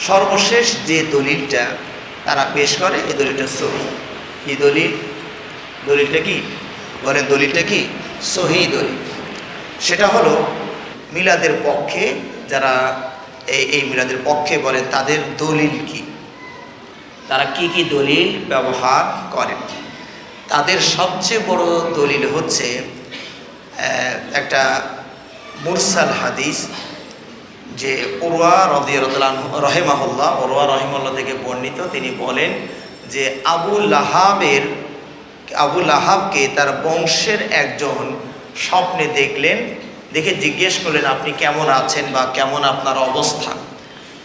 সর্বশেষ যে দলিলটা তারা পেশ করে, এই দলিলটা সহি। কি দলিল? দলিলটা কি? বলেন দলিলটা কি? সহি দলিল। সেটা হলো মিলাদের পক্ষে, যারা এই এই মিলাদের পক্ষে বলেন, তাদের দলিল কি? তারা কি কি দলিল ব্যবহার করেন তাদের সবচেয়ে বড় দলিল হচ্ছে একটা মুরসাল হাদিস যে ওরওয়া রদিয়াল রহেমাহুল্লাহ ওরওয়া রহিমুল্লাহ থেকে বর্ণিত, তিনি বলেন যে আবু লাহাবের, আবু লাহাবকে তার বংশের একজন স্বপ্নে দেখলেন, দেখে জিজ্ঞেস করলেন, আপনি কেমন আছেন বা কেমন আপনার অবস্থা?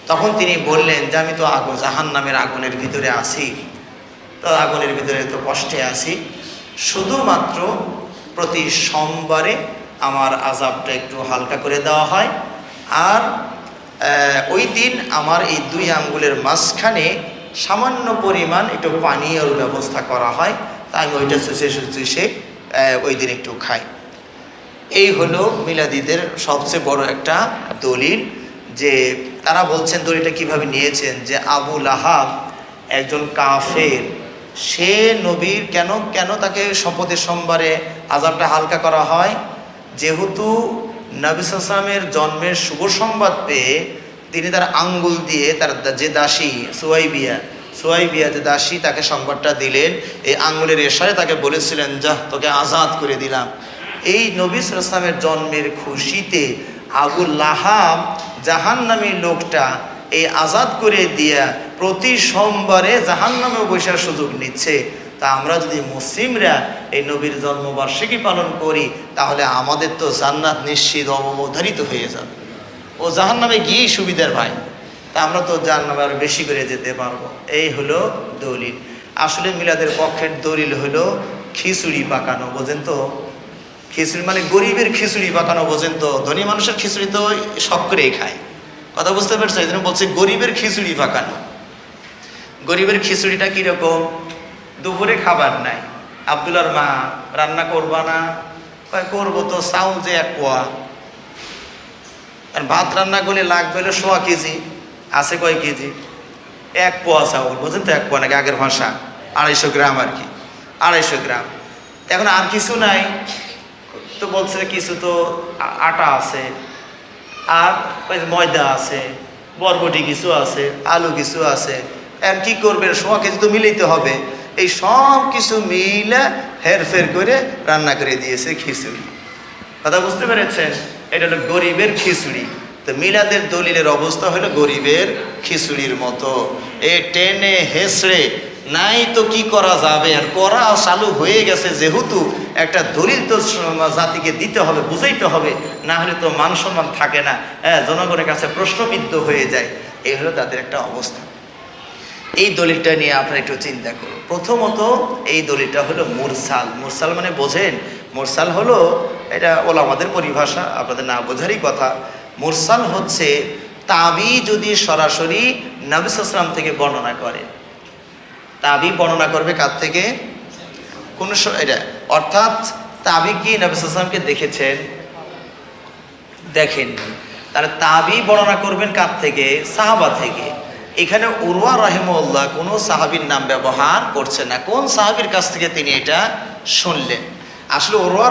তখন তিনি বললেন, যে আমি তো আগুন জাহান নামের আগুনের ভিতরে আছি। তো আগুনের ভিতরে তো কষ্টে আছি। শুধুমাত্র প্রতি সোমবারে আমার আজাবটা একটু হালকা করে দেওয়া হয়। আর ওই দিন আমার এই দুই আঙ্গুলের মাঝখানে সামান্য পরিমাণ একটু পানীয়র ব্যবস্থা করা হয়, তা আমি ওইটা চুষে চুষে ওই দিন একটু খাই। এই হলো মিলাদিদের সবচেয়ে বড় একটা দলিল, যে তারা বলছেন দলিলটা কীভাবে নিয়েছেন, যে আবু লাহাব একজন কাফের, সে নবীর কেন কেন তাকে শপথের সোমবারে আজাবটা হালকা করা হয়? যেহেতু নবী সালামের জন্মের শুভ সংবাদ পেয়ে তিনি তার আঙ্গুল দিয়ে তার যে দাসী সোয়াইবিয়া সোয়াইবিয়া যে দাসী তাকে সংবাদটা দিলেন, এই আঙ্গুলের এশারে তাকে বলেছিলেন যা তোকে আজাদ করে দিলাম। এই নবী সালামের জন্মের খুশিতে আবু লাহাব জাহান্নামী লোকটা এই আজাদ করে দিয়া প্রতি সোমবারে জাহান জাহান্নামে বৈশার সুযোগ নিচ্ছে। তা আমরা যদি মুসলিমরা এই নবীর জন্মবার্ষিকী পালন করি, তাহলে আমাদের তো জান্নাত নিশ্চিত অবধারিত হয়ে যাবে। ও জাহান্নামে গিয়েই সুবিধার ভাই তা আমরা তো জাহান্নামে আরও বেশি করে যেতে পারব। এই হলো দলিল। আসলে মিলাদের পক্ষের দলিল হলো খিচুড়ি পাকানো, বোঝেন তো? খিচুড়ি মানে গরিবের খিচুড়ি পাকানো, বোঝেন তো? ধনী মানুষের খিচুড়ি তো শখ করেই খায়। কথা বুঝতে পারছ? এই জন্য বলছে গরিবের খিচুড়ি পাকানো। গরিবের খিচুড়িটা কীরকম? দুপুরে খাবার নাই। আবদুল্লার মা, রান্না করবা না? কয়, করব তো, চাউল যে এক পোয়া আর ভাত রান্না করলে লাগবে হলো সোয়া কেজি। আছে কয় কেজি? এক পোয়া চাউল। বুঝলেন তো, এক পোয়া নাকি আগের ভাষা? আড়াইশো গ্রাম আর কি। আড়াইশো গ্রাম। এখন আর কিছু নাই? তো বলছে কিছু তো আটা আছে। আর ওই ময়দা আছে। বরবটি কিছু আছে। আলু কিছু আছে। আর কি করবে সোয়া কেজি তো মিলাইতে হবে। এই সব কিছু মিলে হেরফের করে রান্না করে দিয়েছে খিচুড়ি। কথা বুঝতে পেরেছেন? এটা হলো গরিবের খিচুড়ি। তো মিলাদের দলিলের অবস্থা হলো গরিবের খিচুড়ির মতো। এ টেনে হেসড়ে নাই তো কি করা যাবে? আর করা চালু হয়ে গেছে যেহেতু একটা দলিল তো জাতিকে দিতে হবে, বুঝাইতে হবে। না হলে তো মান সম্মান থাকে না। হ্যাঁ জনগণের কাছে প্রশ্নবিদ্ধ হয়ে যায়। এই হলো তাদের একটা অবস্থা। এই দলিলটা নিয়ে আপনারা একটু চিন্তা করুন। প্রথমত এই দলিলটা হলো মুরসাল। মুরসাল মানে বোঝেন? মুরসাল হলো, এটা ওলামাদের পরিভাষা, আপনাদের না বোঝারই কথা। মুরসাল হচ্ছে তাবি যদি সরাসরি নবিস আসলাম থেকে বর্ণনা করে। তাবি বর্ণনা করবে কার থেকে? কোন এটা, অর্থাৎ তাবি কি নবিস আসলামকে দেখেছেন? দেখেননি। তাহলে তাবি বর্ণনা করবেন কার থেকে? সাহাবা থেকে। এখানে উরওয়া রহেমউল্লাহ কোনো সাহাবীর নাম ব্যবহার করছে না। কোন সাহাবীর কাছ থেকে তিনি এটা শুনলেন? আসলে উরওয়া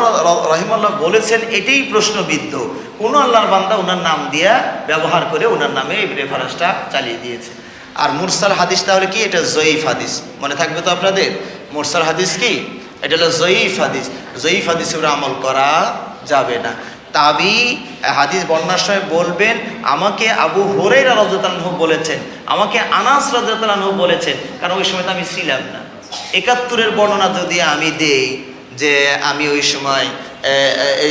রহিমুল্লাহ বলেছেন এটাই প্রশ্নবিদ্ধ। কোন আল্লাহর বান্দা ওনার নাম দিয়া ব্যবহার করে ওনার নামে এই রেফারেন্সটা চালিয়ে দিয়েছে। আর মুরসাল হাদিস তাহলে কি? এটা জয়ীফ হাদিস। মনে থাকবে তো আপনাদের? মুরসাল হাদিস কি? এটা হলো জয়ীফ হাদিস। জয়ীফ হাদিস আমল করা যাবে না। তাবি হাদিস বর্ণার সময় বলবেন আমাকে আবু হরের রাজতানহ বলেছেন আমাকে আনাস রাজতানহ বলেছেন কারণ ওই সময় তো আমি ছিলাম না। একাত্তরের বর্ণনা যদি আমি দেই যে আমি ওই সময়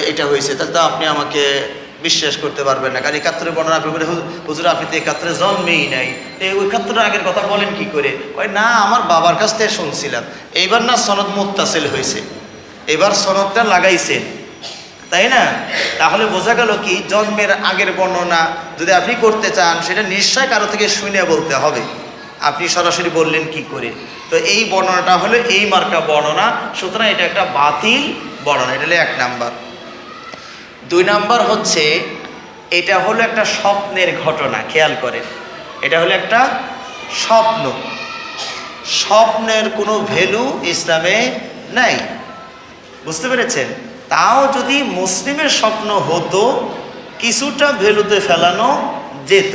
এটা হয়েছে তাহলে তো আপনি আমাকে বিশ্বাস করতে পারবেন না। কারণ একাত্তরের বর্ণনা আপনি "হুজুর, আপনি তো একাত্তরে জন্মেই নাই। একাত্তরের আগের কথা বলেন কি করে? ওই না আমার বাবার কাছ থেকে শুনছিলাম। এইবার না সনদ মোত্তাসেল হয়েছে। এবার সনদটা লাগাইছেন। তাই না? তাহলে বোঝা গেল কি, জন্মের আগের বর্ণনা যদি আপনি করতে চান, সেটা নিশ্চয় কারও থেকে শুনে বলতে হবে। আপনি সরাসরি বললেন কি করে? তো এই বর্ণনাটা হলো এই মার্কা বর্ণনা, সুতরাং এটা একটা বাতিল বর্ণনা, এটা হলো এক নাম্বার। দুই নাম্বার হচ্ছে, এটা হলো একটা স্বপ্নের ঘটনা, খেয়াল করেন। এটা হলো একটা স্বপ্ন। স্বপ্নের কোনো ভ্যালু ইসলামে নাই। বুঝতে পেরেছেন? তাও যদি মুসলিমের স্বপ্ন হতো, কিছুটা ভ্যালুতে ফেলানো যেত।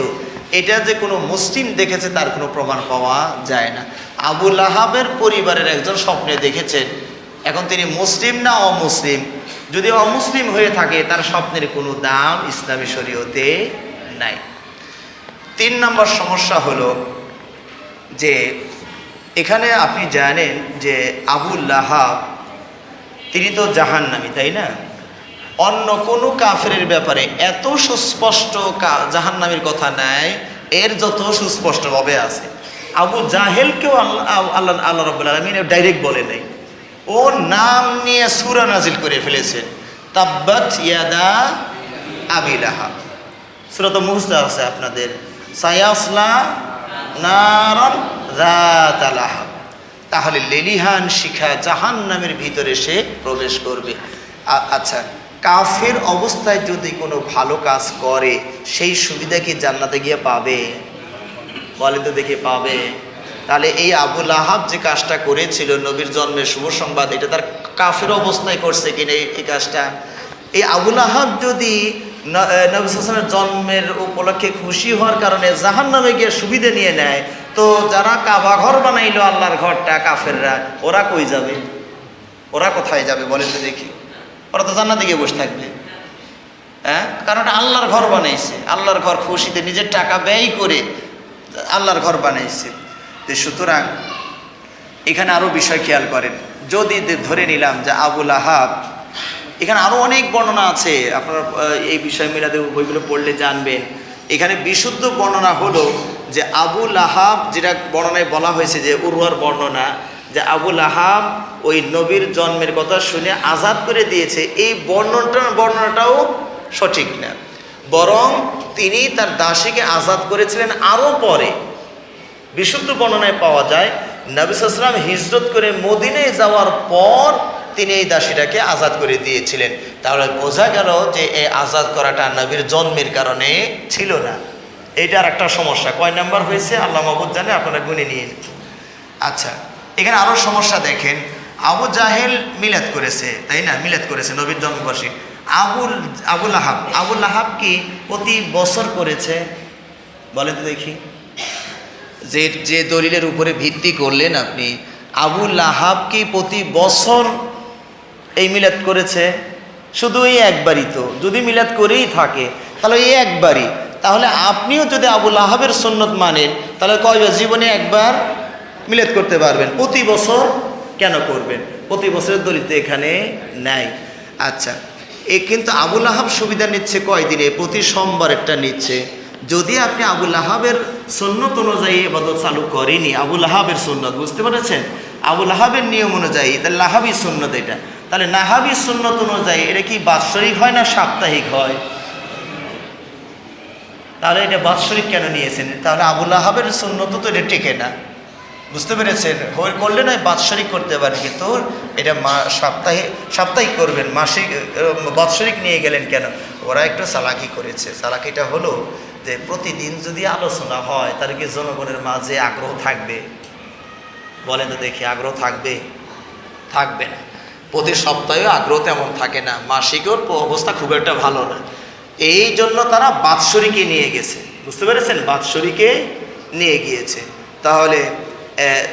এটা যে কোনো মুসলিম দেখেছে তার কোনো প্রমাণ পাওয়া যায় না। আবুল আহাবের পরিবারের একজন স্বপ্নে দেখেছেন, এখন তিনি মুসলিম না অমুসলিম? যদি অমুসলিম হয়ে থাকে, তার স্বপ্নের কোনো দাম ইসলামী শরীয়তে নাই। তিন নম্বর সমস্যা হলো যে, এখানে আপনি জানেন যে লাহাব তিনি তো জাহান্নামী, তাই না? অন্য কোনো কাফেরের ব্যাপারে এত সুস্পষ্ট জাহান্নামীর কথা নাই, এর যত সুস্পষ্টভাবে আছে। আবু জাহেলকেও আল্লাহ আল্লাহ রব্বুল আলমিন ডাইরেক্ট বলে নাই। ও নাম নিয়ে সুরা নাজিল করে ফেলেছেন তাব্বাত ইয়াদা আবিলাহা সুরা তো মুখস্থ আছে আপনাদের। সায়াসলা নারন রাতালাহা তাহলে লেলিহান শিখা জাহান নামের ভিতরে সে প্রবেশ করবে। আচ্ছা কাফের অবস্থায় যদি কোনো ভালো কাজ করে, সেই সুবিধা কি জান্নাতে গিয়ে পাবে? বলে তো দেখে পাবে। তাহলে এই আবুল আহাব যে কাজটা করেছিল, নবীর জন্মের শুভ সংবাদ, এটা তার কাফের অবস্থায় করছে কিনা এই কাজটা? এই আবুল আহাব যদি ন- এ, জন্মের উপলক্ষে খুশি হওয়ার কারণে জাহান নামে গিয়ে সুবিধে নিয়ে নেয়। তো যারা কাবা ঘর বানাইলো আল্লাহর ঘরটা কাফেররা ওরা কই যাবে? ওরা কোথায় যাবে বলে তো দেখি। ওরা তো জান্নাতে গিয়ে বসে থাকবে। হ্যাঁ? কারণ আল্লাহর ঘর বানাইছে। আল্লাহর ঘর খুশিতে নিজের টাকা ব্যয় করে আল্লাহর ঘর বানাইছে। তো সুতরাং এখানে আরও বিষয় খেয়াল করেন। যদি ধরে নিলাম যে আবুল আহাব এখানে আরও অনেক বর্ণনা আছে। আপনারা এই বিষয় মিলাতে বইগুলো পড়লে জানবেন। এখানে বিশুদ্ধ বর্ণনা হলো যে আবু আহাব যেটা বর্ণনায় বলা হয়েছে যে উর্বর বর্ণনা, যে আবু আহাব ওই নবীর জন্মের কথা শুনে আজাদ করে দিয়েছে। এই বর্ণনাটা, বর্ণনাটাও সঠিক না। বরং তিনি তার দাসীকে আজাদ করেছিলেন আরও পরে। বিশুদ্ধ বর্ণনায় পাওয়া যায় নবিসাম হিজরত করে মদিনায় যাওয়ার পর তিনি এই দাসীটাকে আজাদ করে দিয়েছিলেন। তাহলে বোঝা গেল যে এই আজাদ করাটা নবীর জন্মের কারণে ছিল না। এইটার একটা সমস্যা। কয় নাম্বার হয়েছে? আল্লাহ মাহবুদ জানে, আপনারা গুনে নিয়ে আচ্ছা এখানে আরও সমস্যা দেখেন। আবু জাহেল মিলাদ করেছে, তাই না? মিলাদ করেছে নবীর জন্মবার্ষিক। আবুল আবুল আহাব আবুল আহাব কি প্রতি বছর করেছে? বলেন তো দেখি। যে যে দলিলের উপরে ভিত্তি করলেন আপনি, আবুল লাহাব কি প্রতি বছর এই মিলাদ করেছে, শুধু এই একবারই তো, যদি মিলাদ করেই থাকে, তাহলে এই একবারই। তাহলে আপনিও যদি আবুল আহাবের সুন্নত মানেন, তাহলে কয়বার জীবনে একবার মিলাদ করতে পারবেন? প্রতি বছর কেন করবেন? প্রতি বছরের দলিত এখানে নাই। আচ্ছা এ কিন্তু আবুল আহাব সুবিধা নিচ্ছে কয়দিনে? প্রতি সোমবার একটা নিচ্ছে। যদি আপনি আবুল আহাবের সুন্নত অনুযায়ী এবাদত চালু করেনি আবুল আহাবের সুন্নত, বুঝতে পেরেছেন? আবুল আহাবের নিয়ম অনুযায়ী তাহলে লাহাবি সুন্নত এটা। তাহলে নাহাবি সুন্নত অনুযায়ী এটা কি বাৎসরিক হয় না সাপ্তাহিক হয়? তাহলে এটা বাৎসরিক কেন নিয়েছেন? তাহলে আবুল আহাবের সুন্নত তো এটা টেকে না। বুঝতে পেরেছেন? হয়ে করলে নয়, বাৎসরিক করতে পারেন কিন্তু এটা মা সাপ্তাহিক সাপ্তাহিক করবেন, মাসিক বাৎসরিক নিয়ে গেলেন কেন? ওরা একটু চালাকি করেছে। চালাকিটা হলো যে প্রতিদিন যদি আলোচনা হয়, তাহলে কি জনগণের মাঝে আগ্রহ থাকবে? বলেন তো দেখি, আগ্রহ থাকবে? থাকবে না। প্রতি সপ্তাহেও আগ্রহ তেমন থাকে না। মাসিকের অবস্থা খুব একটা ভালো না। এই জন্য তারা বাৎসরিকে নিয়ে গেছে। বুঝতে পেরেছেন? বাৎসরিকে নিয়ে গিয়েছে। তাহলে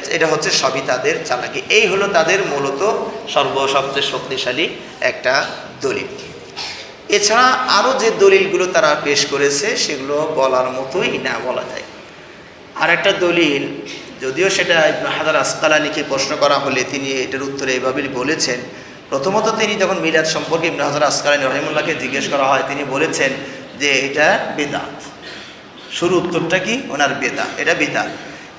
এটা হচ্ছে সবই তাদের চালাকি। এই হলো তাদের মূলত সর্ব সবচেয়ে শক্তিশালী একটা দলিল। এছাড়া আরও যে দলিলগুলো তারা পেশ করেছে, সেগুলো বলার মতোই না বলা যায়। আর একটা দলিল যদিও সেটা হাজার আসকালানিকে প্রশ্ন করা হলে তিনি এটার উত্তরে এভাবেই বলেছেন, প্রথমত তিনি যখন মিলাদ সম্পর্কে ইবনে হাজার আসকালানি রহিমুল্লাহকে জিজ্ঞেস করা হয়, তিনি বলেছেন যে এটা বেদাত। শুরু উত্তরটা কি? ওনার বেদা এটা বেদাত।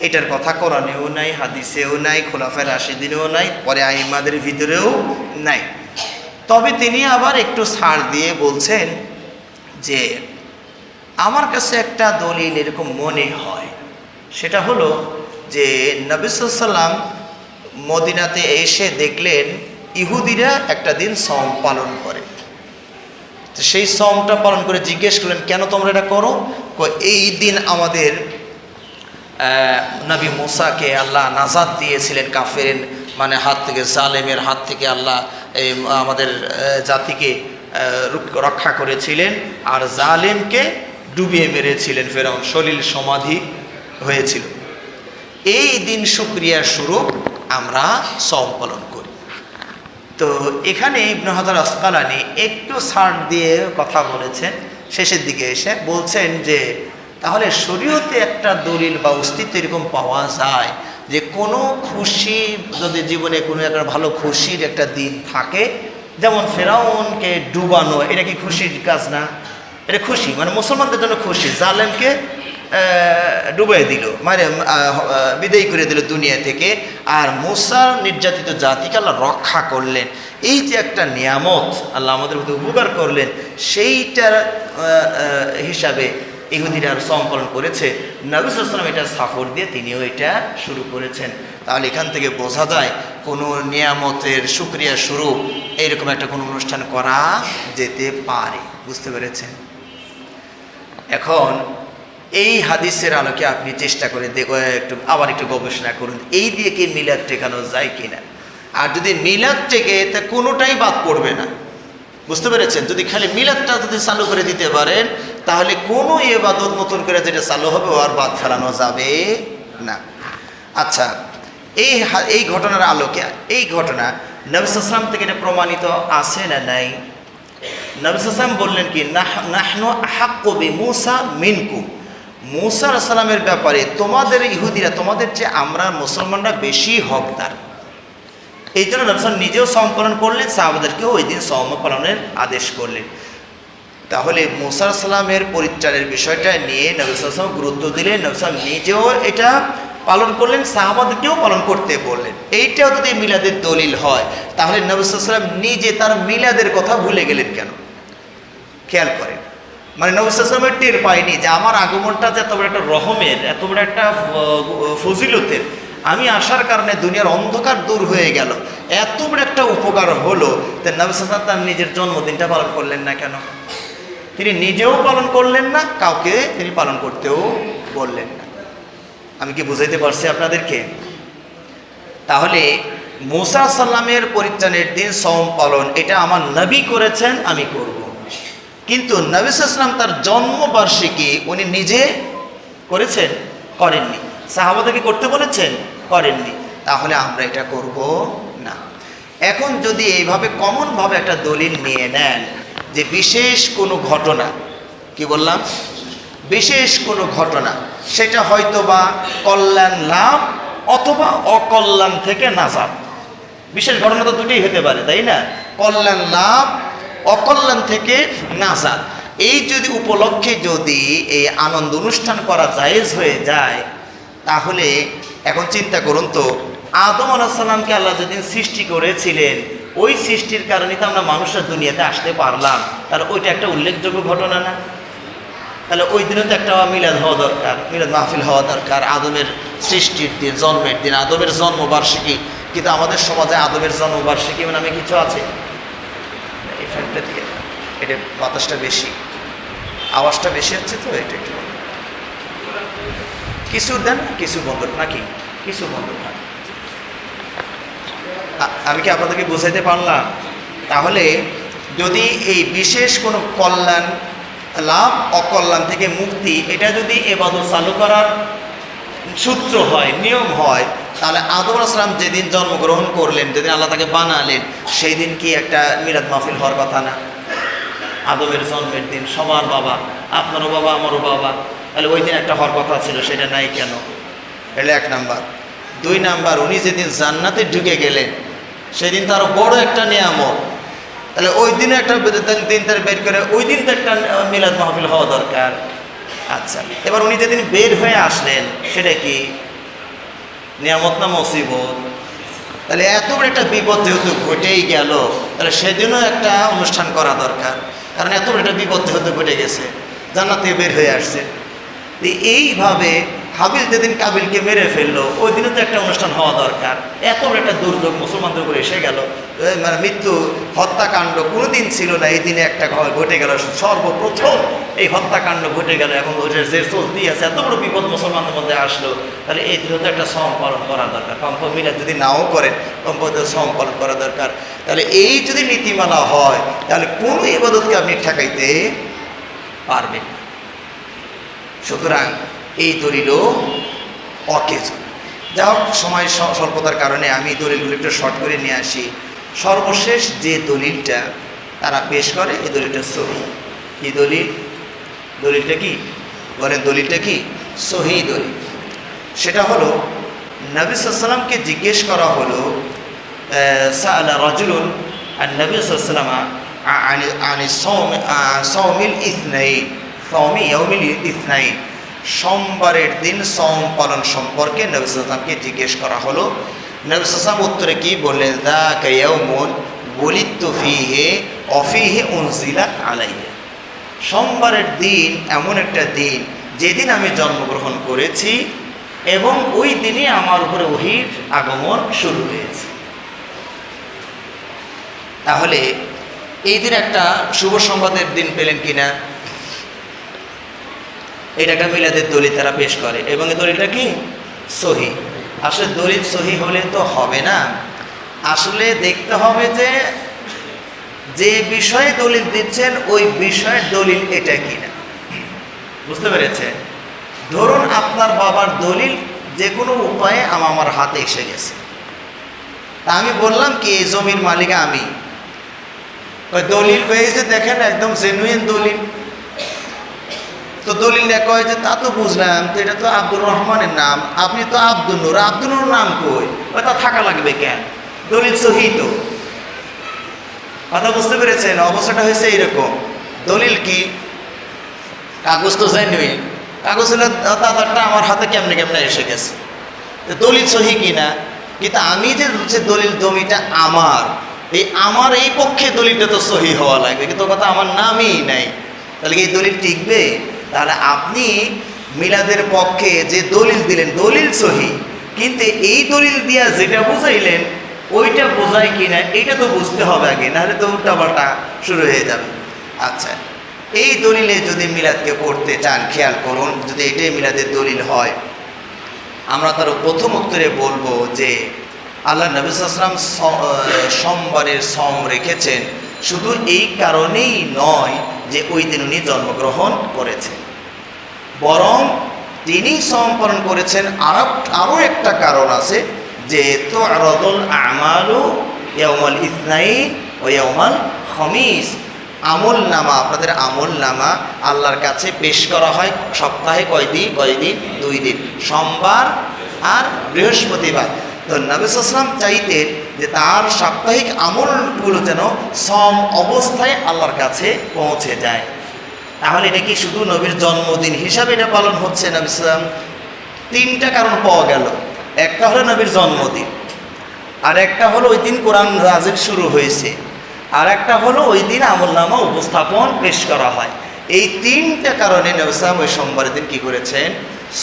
এটার কথা কোরআনেও নাই, হাদিসেও নাই খোলাফের রাশিদিনেও নাই, পরে আইমাদের ভিতরেও নাই। তবে তিনি আবার একটু ছাড় দিয়ে বলছেন যে আমার কাছে একটা দলিল এরকম মনে হয়। সেটা হলো যে নবিসাল্লাম মদিনাতে এসে দেখলেন ইহুদিরা একটা দিন সম পালন করে। তো সেই সমটা পালন করে জিজ্ঞেস করলেন, কেন তোমরা এটা করো? এই দিন আমাদের নবী মুসাকে আল্লাহ নাজাদ দিয়েছিলেন কাফের মানে হাত থেকে, জালেমের হাত থেকে আল্লাহ এই আমাদের জাতিকে রক্ষা করেছিলেন আর জালেমকে ডুবিয়ে মেরেছিলেন ফেরাউন। সলিল সমাধি হয়েছিল। এই দিন শুক্রিয়া স্বরূপ আমরা সম পালন করি। তো এখানে ইবনু হাজার আসকালানি একটু ছাড় দিয়ে কথা বলেছেন, শেষের দিকে এসে বলছেন যে, তাহলে শরীয়তে একটা দলিল বা অস্তিত্ব এরকম পাওয়া যায় যে, কোনো খুশি যদি জীবনে কোনো একটা ভালো খুশির একটা দিন থাকে, যেমন ফেরাউনকে ডুবানো, এটা কি খুশির কাজ না? এটা খুশি মানে মুসলমানদের জন্য খুশি, জালেমকে ডুবাই দিল। মানে বিদায় করে দিল দুনিয়া থেকে। আর মুসার নির্যাতিত জাতিকে আল্লাহ রক্ষা করলেন। এই যে একটা নিয়ামত আল্লাহ আমাদের মধ্যে উপকার করলেন, সেইটার হিসাবে ইহুদিরা সম পালন করেছে। নবিসাম এটা সাফর দিয়ে তিনিও এটা শুরু করেছেন। তাহলে এখান থেকে বোঝা যায়, কোনো নিয়ামতের সুক্রিয়া স্বরূপ এইরকম একটা কোনো অনুষ্ঠান করা যেতে পারে। বুঝতে পেরেছেন? এখন এই হাদিসের আলোকে আপনি চেষ্টা করে একটু আবার একটু গবেষণা করুন, এই দিয়ে কি মিলাদ টেকানো যায় কিনা? আর যদি মিলাদ টেকে তা কোনোটাই বাদ পড়বে না। বুঝতে পেরেছেন? যদি খালি মিলাদটা যদি চালু করে দিতে পারেন, তাহলে কোনো এবাদত নতুন করে যেটা চালু হবে আর বাদ ফেলানো যাবে না। আচ্ছা এই এই ঘটনার আলোকে, এই ঘটনা নবিসাম থেকে এটা প্রমাণিত আছে না নাই? নবিসাম বললেন কি, নাহ- নাহনু আহাক্কবি মুসা মিনকু। মুসা সালামের ব্যাপারে তোমাদের ইহুদিরা, তোমাদের যে আমরা মুসলমানরা বেশি হকদার। এই জন্য নবসাম নিজেও সম পালন করলেন সাহাবাদেরকেও ওই দিন সম পালনের আদেশ করলেন। তাহলে মুসা সালামের পরিত্রাণের বিষয়টা নিয়ে নবিসাম গুরুত্ব দিলেন নবিসাম নিজেও এটা পালন করলেন, সাহাবাদেরকেও পালন করতে বললেন। এইটাও যদি মিলাদের দলিল হয়, তাহলে নবিসাম নিজে তার মিলাদের কথা ভুলে গেলেন কেন? খেয়াল করেন। মানে নবিসামের টের পায়নি যে আমার আগমনটা যে এত বড় একটা রহমের, এত বড় একটা ফজিলতের, আমি আসার কারণে দুনিয়ার অন্ধকার দূর হয়ে গেল। এত বড় একটা উপকার হলো তা নবিসাম তার নিজের জন্মদিনটা পালন করলেন না কেন? তিনি নিজেও পালন করলেন না, কাউকে তিনি পালন করতেও বললেন না। আমি কি বুঝাইতে পারছি আপনাদেরকে? তাহলে মুসা সাল্লামের পরিত্রাণের দিন সম পালন, এটা আমার নবী করেছেন, আমি করব। কিন্তু নবী সাল্লাম তার জন্মবার্ষিকী উনি নিজে করেছেন, করেননি। সাহাবাদাকে করতে বলেছেন, করেননি। তাহলে আমরা এটা করব না। এখন যদি এইভাবে কমনভাবে একটা দলিল নিয়ে নেন যে বিশেষ কোনো ঘটনা, কি বললাম? বিশেষ কোনো ঘটনা, সেটা হয়তো বা কল্যাণ লাভ অথবা অকল্যাণ থেকে নাজাব বিশেষ ঘটনা তো দুটোই হতে পারে, তাই না? কল্যাণ লাভ অকল্যাণ থেকে নাজাদ এই যদি উপলক্ষে যদি এই আনন্দ অনুষ্ঠান করা জায়েজ হয়ে যায়, তাহলে এখন চিন্তা করুন তো, আদম আলাহিসাল্লামকে আল্লাহ যেদিন সৃষ্টি করেছিলেন, ওই সৃষ্টির কারণে তো আমরা মানুষের দুনিয়াতে আসতে পারলাম। তাহলে ওইটা একটা উল্লেখযোগ্য ঘটনা না? তাহলে ওই দিনে তো একটা মিলাদ হওয়া দরকার, মিলাদ মাহফিল হওয়া দরকার, আদমের সৃষ্টির দিন, জন্মের দিন, আদমের জন্মবার্ষিকী। কিন্তু আমাদের সমাজে আদমের জন্মবার্ষিকী নামে কিছু আছে? ফ্যানটা দিয়ে। এটা বাতাসটা বেশি। আওয়াজটা বেশি হচ্ছে তো, এটা একটু। কিছু দেন, কিছু বন্ধ। নাকি? কিছু বন্ধ আ- আমি কি আপনাদেরকে বুঝাইতে পারলাম? তাহলে যদি এই বিশেষ কোনো কল্যাণ লাভ, অকল্যাণ থেকে মুক্তি, এটা যদি এবাদত চালু করার সূত্র হয়, নিয়ম হয় তাহলে আদম আসলাম যেদিন জন্মগ্রহণ করলেন, যেদিন আল্লাহ তাকে বানালেন সেই দিন কি একটা মিরাদ মাহফিল হওয়ার কথা না? আদমের জন্মের দিন, সবার বাবা, আপনারও বাবা, আমারও বাবা, তাহলে ওই দিন একটা হওয়ার কথা ছিল, সেটা নাই কেন? এটা এক নাম্বার। দুই নাম্বার, উনি যেদিন জান্নাতে ঢুকে গেলেন, সেদিন তার বড় একটা নিয়ামত। তাহলে ওই দিন একটা দিন তার বের করে, ওই দিন তো একটা মিলাদ মাহফিল হওয়া দরকার। আচ্ছা এবার উনি যেদিন বের হয়ে আসলেন, সেটা কি? নিয়ামত না মুসিবত? তাহলে এত বড় একটা বিপদ যেহেতু ঘটেই গেল, তাহলে সেদিনও একটা অনুষ্ঠান করা দরকার। কারণ এত বড় একটা বিপদ যেহেতু ঘটে গেছে জানাতে বের হয়ে আসছে। এইভাবে হাবিল যেদিন কাবিলকে মেরে ফেলল, ওই দিনে তো একটা অনুষ্ঠান হওয়া দরকার। এত বড় একটা দুর্যোগ মুসলমানদের উপরে এসে গেল। মানে মৃত্যু, হত্যাকাণ্ড কোনো দিন ছিল না, এই দিনে একটা ঘটে গেল। সর্বপ্রথম এই হত্যাকাণ্ড ঘটে গেল। এখন ওইটার যে চলতি আছে, এত বড় বিপদ মুসলমানদের মধ্যে আসলো। তাহলে এই দিনে তো একটা সম পালন করা দরকার। কম্প মিলাদ যদি নাও করেন কম্পতে সম পালন করা দরকার। তাহলে এই যদি নীতিমালা হয়, তাহলে কোনো ইবাদতকে আপনি ঠেকাইতে পারবেন সুতরাং এই দলিলও অকেজ। যা হোক, সময় স্বল্পতার কারণে আমি দলিলগুলো একটু শর্ট করে নিয়ে আসি। সর্বশেষ যে দলিলটা তারা পেশ করে, এই দলিলটা সহি। কি দলিল দলিলটা কি? বলেন দলিলটা কি? সহি দলিল সেটা হলো, নবী সাল্লামকে জিজ্ঞেস করা হলো সাআলা রাজুলুন আর নবী সাল্লামা আনি আনি সৌম সৌমিল ইথনাইন সৌমি ইয়ৌমিল ইথনাইন সোমবারের দিন সৌম পালন সম্পর্কে নবী সাল্লামকে জিজ্ঞেস করা হলো। নবী সাল্লাম উত্তরে কি বললেন? দা কেয়মুন বলিত ফিহে অফিহে উনজিলা আলাইয়া সোমবারের দিন এমন একটা দিন, যেদিন আমি জন্মগ্রহণ করেছি এবং ওই দিনই আমার উপরে ওহির আগমন শুরু হয়েছে। তাহলে এই দিন একটা শুভ সংবাদের দিন পেলেন কিনা? এটা একটা মিলাদের দলিল তারা পেশ করে। এবং এই দলিলটা কি? সহি। আসলে দলিল সহি হলে তো হবে না। আসলে দেখতে হবে যে যে বিষয়ে দলিল দিচ্ছেন, ওই বিষয়ের দলিল এটা কিনা। বুঝতে পেরেছেন? ধরুন আপনার বাবার দলিল যে কোনো উপায়ে আম- আমার হাতে এসে গেছে। তা আমি বললাম কি, এই জমির মালিক আমি। দলিল হয়েছে, দেখেন, একদম জেনুইন দলিল। তো দলিল দেখা যে তা তো বুঝলাম, তো এটা তো আব্দুর রহমানের নাম। আপনি তো আব্দুল নূর আব্দুল নূর নাম কই? ওটা থাকা লাগবে কেন? দলিল সহি তো। কথা বুঝতে পেরেছেন? অবস্থাটা হয়েছে এইরকম। দলিল কি? কাগজ তো জেনুইন কাগজ হলে দাদারটা আমার হাতে কেমনে কেমনে এসে গেছে। তো দলিল সহি কিনা? কিন্তু আমি যে যে দলিল জমিটা আমার, এই আমার এই পক্ষে দলিলটা তো সহি হওয়া লাগবে। কিন্তু কথা আমার নামই নাই। তাহলে কি এই দলিল টিকবে? তাহলে আপনি মিলাদের পক্ষে যে দলিল দিলেন, দলিল সহি, কিন্তু এই দলিল দিয়া যেটা বুঝাইলেন, ওইটা বোঝায় কিনা, এটা তো বুঝতে হবে আগে, নাহলে তো উল্টাপাল্টা শুরু হয়ে যাবে। আচ্ছা এই দলিলে যদি মিলাদকে পড়তে চান, খেয়াল করুন, যদি এটাই মিলাদের দলিল হয়, আমরা তার প্রথম উত্তরে বলব যে আল্লাহ নবীলাম সোমবারের সম রেখেছেন, শুধু এই কারণেই নয় যে ওই দিন উনি জন্মগ্রহণ করেছেন। বরং তিনি সম পালন করেছেন আরও আরও একটা কারণ আছে যে তো রদল আমালু ইয়ামাল ইসনাইন ও ইয়ামাল খমিস। আমল নামা, আপনাদের আমল নামা আল্লাহর কাছে পেশ করা হয় সপ্তাহে কয়দিন কয়দিন দুই দিন, সোমবার আর বৃহস্পতিবার। তো নবিসাম চাইতেন যে তার সাপ্তাহিক আমলগুলো যেন সম অবস্থায় আল্লাহর কাছে পৌঁছে যায়। তাহলে এটা কি শুধু নবীর জন্মদিন হিসাবে এটা পালন হচ্ছে নবিসাম তিনটা কারণ পাওয়া গেল। একটা হলো নবীর জন্মদিন আর একটা হলো ওই দিন কোরআন রাজের শুরু হয়েছে আর একটা হলো ওই দিন আমলনামা উপস্থাপন পেশ করা হয়। এই তিনটা কারণে নবসাম ওই সোমবারের দিন কী করেছেন?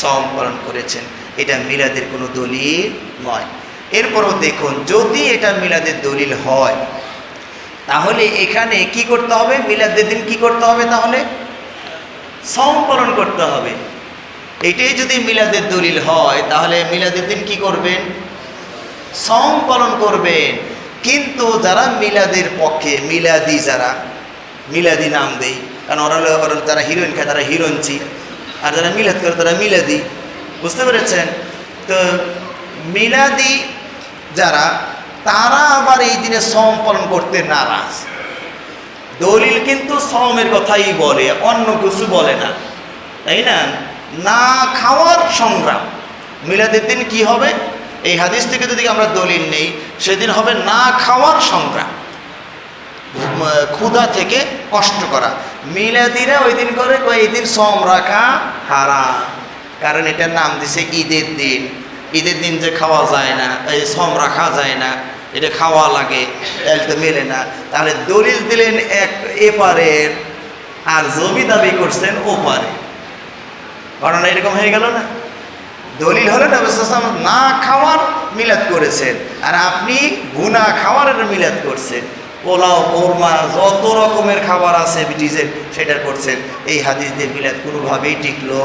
সম পালন করেছেন। এটা মিলাদের কোনো দলিল নয়। এরপরও দেখুন, যদি এটা মিলাদের দলিল হয়, তাহলে এখানে কি করতে হবে? মিলাদের দিন কি করতে হবে তাহলে? সম পালন করতে হবে। এটাই যদি মিলাদের দলিল হয়, তাহলে মিলাদের দিন কি করবেন? সম পালন করবেন। কিন্তু যারা মিলাদের পক্ষে, মিলাদি যারা, মিলাদি নাম দেই, কারণ ওরা যারা হিরোইন খায়, তারা হিরোইনচি আর যারা মিলাদ করে, তারা মিলাদি। বুঝতে পেরেছেন? তো মিলাদি যারা, তারা আবার এই দিনে সম পালন করতে নারাজ। দলিল কিন্তু সমের কথাই বলে, অন্য কিছু বলে না। তাই না? না খাওয়ার সংগ্রাম। মিলাদের দিন কি হবে? এই হাদিস থেকে যদি আমরা দলিল নেই, সেদিন হবে না খাওয়ার সংগ্রাম। ক্ষুধা থেকে কষ্ট করা। মিলাদিরা ওই দিন করে এই দিন সম রাখা হারাম। কারণ এটার নাম দিছে ঈদের দিন। ঈদের দিন যে খাওয়া যায় না, এই সম রাখা যায় না। এটা খাওয়া লাগে তাহলে তো মেলে না। তাহলে দলিল দিলেন এক এপারের, আর জমি দাবি করছেন ওপারে। ঘটনা এরকম হয়ে গেল না? দলিল হলো নবী সাল্লাম না খাওয়ার মিলাদ করেছেন, আর আপনি গুনা খাওয়ারের মিলাদ করছেন। পোলাও, কোরমা, যত রকমের খাবার আছে ব্রিটিশের সেটা করছেন। এই হাদিস দিয়ে মিলাদ কোনোভাবেই টিকলো।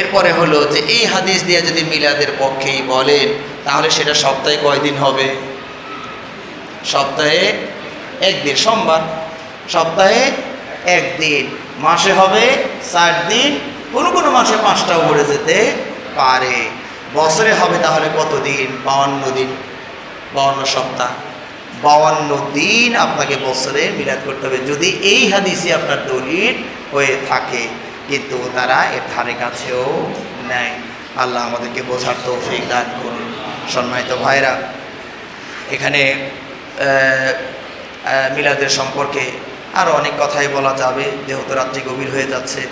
এরপরে হলো যে, এই হাদিস দিয়ে যদি মিলাদের পক্ষেই বলেন তাহলে সেটা সপ্তাহে কয়দিন হবে? সপ্তাহে একদিন, সোমবার। সপ্তাহে একদিন। মাসে হবে চার দিন। কোনো কোনো মাসে পাঁচটাও ভরে যেতে পারে। বছরে হবে তাহলে কত দিন? বাউান্ন দিন। বাউান্ন সপ্তাহ। বাউান্ন দিন আপনাকে বছরে মিলাদ করতে হবে। যদি এই হাদিসই আপনার দলিল হয়ে থাকে, কিন্তু তারা এর ধারে কাছেও নেয়। আল্লাহ আমাদেরকে বোঝার তৌফিক দান করুন। সম্মানিত ভাইরা, এখানে মিলাদের সম্পর্কে আরও অনেক কথাই বলা যাবে, যেহেতু রাত্রি গভীর হয়ে যাচ্ছে।